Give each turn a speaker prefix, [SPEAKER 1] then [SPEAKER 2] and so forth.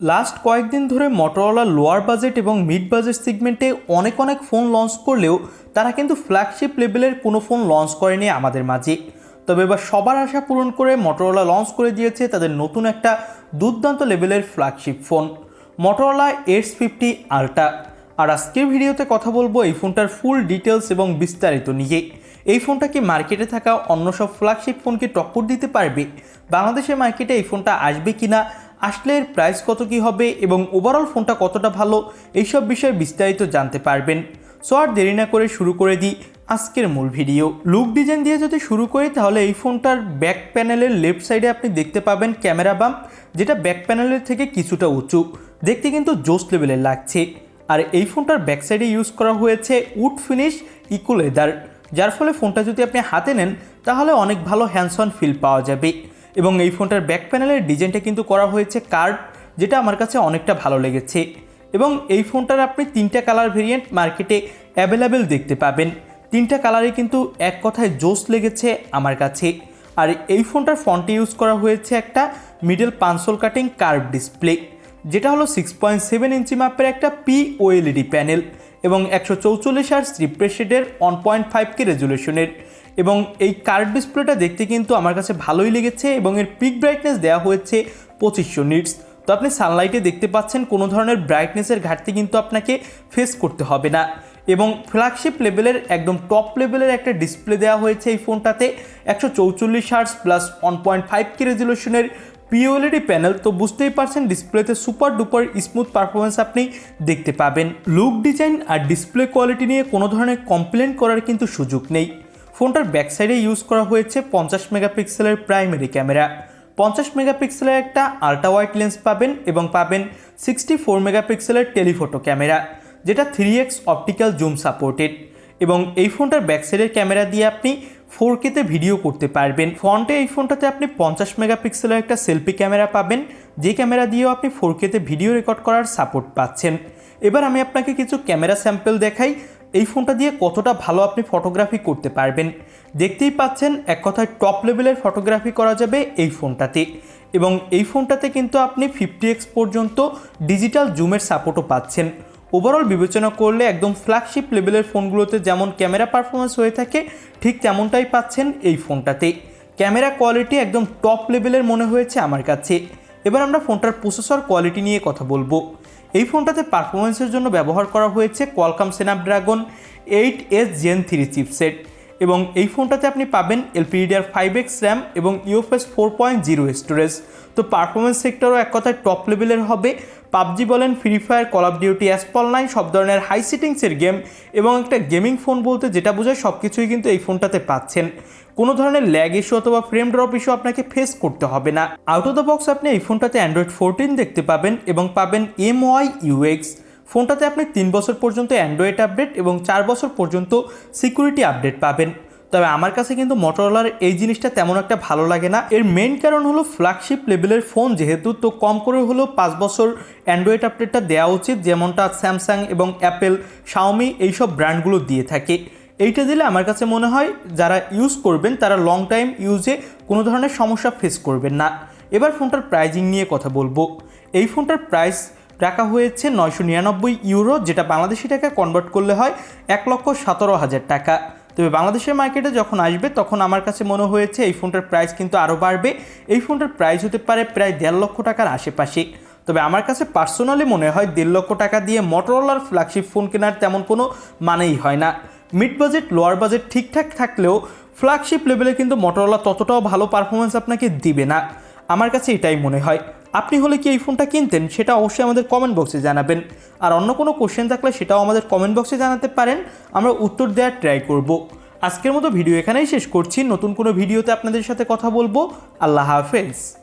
[SPEAKER 1] Last কয়েকদিন ধরে Motorola lower budget এবং মিড বাজেট সেগমেন্টে অনেক অনেক ফোন লঞ্চ করলেও তারা কিন্তু ফ্ল্যাগশিপ লেভেলের কোনো ফোন লঞ্চ করেনি আমাদের মাঝে। তবে এবার সবার আশা পূরণ করে মোটরওয়ালা লঞ্চ করে দিয়েছে তাদের নতুন একটা দুর্দান্ত লেভেলের flagship phone Motorola S fifty ultra আর আজকের ভিডিওতে কথা বলব এই ফোনটার ফুল ডিটেলস এবং বিস্তারিত নিয়ে। এই ফোনটা কি মার্কেটে থাকা অন্য সব ফ্ল্যাগশিপ ফোনকে টক্কর দিতে পারবে? বাংলাদেশের মার্কেটে এই ফোনটা আসবে কি না আসলে এর প্রাইস কত কি হবে এবং ওভারঅল ফোনটা কতটা ভালো, এইসব বিষয়ে বিস্তারিত জানতে পারবেন। সো আর দেরি না করে শুরু করে দিই আজকের মূল ভিডিও লুক ডিজাইন দিয়ে যদি শুরু করি, তাহলে এই ফোনটার ব্যাক প্যানেলের লেফট সাইডে আপনি দেখতে পাবেন ক্যামেরা বাম্প যেটা ব্যাক প্যানেলের থেকে কিছুটা উঁচু। দেখতে কিন্তু জোস লেভেলের লাগছে। আর এই ফোনটার ব্যাক সাইডে ইউজ করা হয়েছে উড ফিনিশ ইকো লেদার যার ফলে ফোনটা যদি আপনি হাতে নেন, তাহলে অনেক ভালো হ্যান্ডসন ফিল পাওয়া যাবে। এবং এই ফোনটার ব্যাক প্যানেলের ডিজাইনটা কিন্তু করা হয়েছে কার্ড যেটা আমার কাছে অনেকটা ভালো লেগেছে। এবং এই ফোনটার আপনি তিনটা কালার ভেরিয়েন্ট মার্কেটে অ্যাভেলেবেল দেখতে পাবেন। তিনটা কালারে কিন্তু এক কথায় জোস লেগেছে আমার কাছে। আর এই ফোনটার ফন্টে ইউজ করা হয়েছে একটা middle punch hole cutting curve display যেটা হলো সিক্স পয়েন্ট সেভেন ইঞ্চি মাপের একটা পি ওএলইডি প্যানেল এবং একশো চৌচল্লিশ আর রিফ্রেশেডের ওয়ান পয়েন্ট ফাইভ কে রেজুলেশনের এবং এই কার্ড ডিসপ্লেটা দেখতে কিন্তু আমার কাছে ভালোই লেগেছে এবং এর পিক ব্রাইটনেস দেওয়া হয়েছে পঁচিশশো নিটস তো আপনি সানলাইটে দেখতে পাচ্ছেন কোনো ধরনের ব্রাইটনেসের ঘাটতি কিন্তু আপনাকে ফেস করতে হবে না। এবং ফ্ল্যাগশিপ লেভেলের একদম টপ লেভেলের একটা ডিসপ্লে দেওয়া হয়েছে এই ফোনটাতে একশো চৌচল্লিশ hertz plus one point five K রেজুলেশনের POLED panel তো বুঝতেই পারছেন ডিসপ্লেতে সুপার ডুপার স্মুথ পারফরমেন্স আপনি দেখতে পাবেন। লুক ডিজাইন আর ডিসপ্লে কোয়ালিটি নিয়ে কোনো ধরনের কমপ্লেন করার কিন্তু সুযোগ নেই। ফোনটার ব্যাক সাইডে ইউজ করা হয়েছে পঞ্চাশ মেগাপিক্সেলের প্রাইমারি ক্যামেরা পঞ্চাশ মেগাপিক্সেলের একটা আল্ট্রা ওয়াইড লেন্স পাবেন এবং পাবেন সিক্সটি ফোর মেগাপিক্সেলের টেলিফোটো ক্যামেরা যেটা three X optical zoom supported এবং এই ফোনটার ব্যাক সাইডের ক্যামেরা দিয়ে আপনি ফোর কেতে ভিডিও করতে পারবেন। ফ্রন্টে এই ফোনটাতে আপনি পঞ্চাশ মেগাপিক্সেলের একটা সেলফি ক্যামেরা পাবেন, যে ক্যামেরা দিয়েও আপনি ফোর কেতে ভিডিও রেকর্ড করার সাপোর্ট পাচ্ছেন। এবার আমি আপনাকে কিছু ক্যামেরা স্যাম্পেল দেখাই। এই ফোনটা দিয়ে কতটা ভালো আপনি ফটোগ্রাফি করতে পারবেন? দেখতেই পাচ্ছেন এক কথায় টপ লেভেলের ফটোগ্রাফি করা যাবে এই ফোনটাতে। এবং এই ফোনটাতে কিন্তু আপনি ফিফটি এক্স পর্যন্ত ডিজিটাল জুমের সাপোর্টও পাচ্ছেন। ওভারঅল বিবেচনা করলে একদম ফ্ল্যাগশিপ লেভেলের ফোনগুলোতে যেমন ক্যামেরা পারফরমেন্স হয়ে থাকে, ঠিক তেমনটাই পাচ্ছেন এই ফোনটাতে। ক্যামেরা কোয়ালিটি একদম টপ লেভেলের মনে হয়েছে আমার কাছে। এবার আমরা ফোনটার প্রসেসর কোয়ালিটি নিয়ে কথা বলব। এই ফোনটাতে পারফরমেন্সের জন্য ব্যবহার করা হয়েছে Qualcomm Snapdragon eight S gen three chipset এবং এই ফোনটাতে আপনি পাবেন এলপিডিআর ফাইভ এক্স র্যাম এবং UFS four point zero storage তো পারফরমেন্স সেক্টরও এক কথায় টপ লেভেলের হবে। পাবজি বলেন free fire call of duty Asphalt nine সব ধরনের হাই সিটিংসের গেম এবং একটা গেমিং ফোন বলতে যেটা বোঝায় সব কিছুই কিন্তু এই ফোনটাতে পাচ্ছেন। কোনো ধরনের ল্যাগ ইস্যু অথবা ফ্রেম ড্রপ ইস্যু আপনাকে ফেস করতে হবে না। আউট অফ দ্য বক্স আপনি এই ফোনটাতে অ্যান্ড্রয়েড ফোরটিন দেখতে পাবেন এবং পাবেন এম ওয়াই ইউএক্স ফোনটাতে আপনি তিন বছর পর্যন্ত অ্যান্ড্রয়েড আপডেট এবং চার বছর পর্যন্ত সিকিউরিটি আপডেট পাবেন। তবে আমার কাছে কিন্তু মোটরোলার এই জিনিসটা তেমন একটা ভালো লাগে না। এর মেন কারণ হলো ফ্ল্যাগশিপ লেভেলের ফোন যেহেতু তো কম করে হলেও পাঁচ বছর অ্যান্ড্রয়েড আপডেটটা দেওয়া উচিত, যেমনটা স্যামসাং এবং অ্যাপেল শাওমি এইসব ব্র্যান্ডগুলো দিয়ে থাকে। এইটা দিলে আমার কাছে মনে হয় যারা ইউজ করবেন, তারা লং টাইম ইউজে কোনো ধরনের সমস্যা ফেস করবেন না। এবার ফোনটার প্রাইজিং নিয়ে কথা বলব। এই ফোনটার প্রাইস রাখা হয়েছে নয়শো নিরানব্বই ইউরো, যেটা বাংলাদেশি টাকায় কনভার্ট করলে হয় এক লক্ষ সতেরো হাজার টাকা। তবে বাংলাদেশের মার্কেটে যখন আসবে, তখন আমার কাছে মনে হয়েছে এই ফোনটার প্রাইস কিন্তু আরও বাড়বে। এই ফোনটার প্রাইস হতে পারে প্রায় দেড় লক্ষ টাকার আশেপাশে। তবে আমার কাছে পার্সোনালি মনে হয় দেড় লক্ষ টাকা দিয়ে মোটরোলার ফ্ল্যাগশিপ ফোন কেনার তেমন কোনো মানেই হয় না। মিড বাজেট লোয়ার বাজেট ঠিকঠাক থাকলেও ফ্ল্যাগশিপ লেভেলে কিন্তু মোটরোলা ততটাও ভালো পারফরমেন্স আপনাকে দিবে না। আমার কাছে এটাই মনে হয়। আপনি হলে কি এই ফোনটা কিনতেন? সেটা অবশ্যই আমাদের কমেন্ট বক্সে জানাবেন। আর অন্য কোনো কোশ্চেন থাকলে সেটাও আমাদের কমেন্ট বক্সে জানাতে পারেন। আমরা উত্তর দেওয়ার ট্রাই করব। আজকের মতো ভিডিও এখানেই শেষ করছি। নতুন কোনো ভিডিওতে আপনাদের সাথে কথা বলব। আল্লাহ হাফেজ।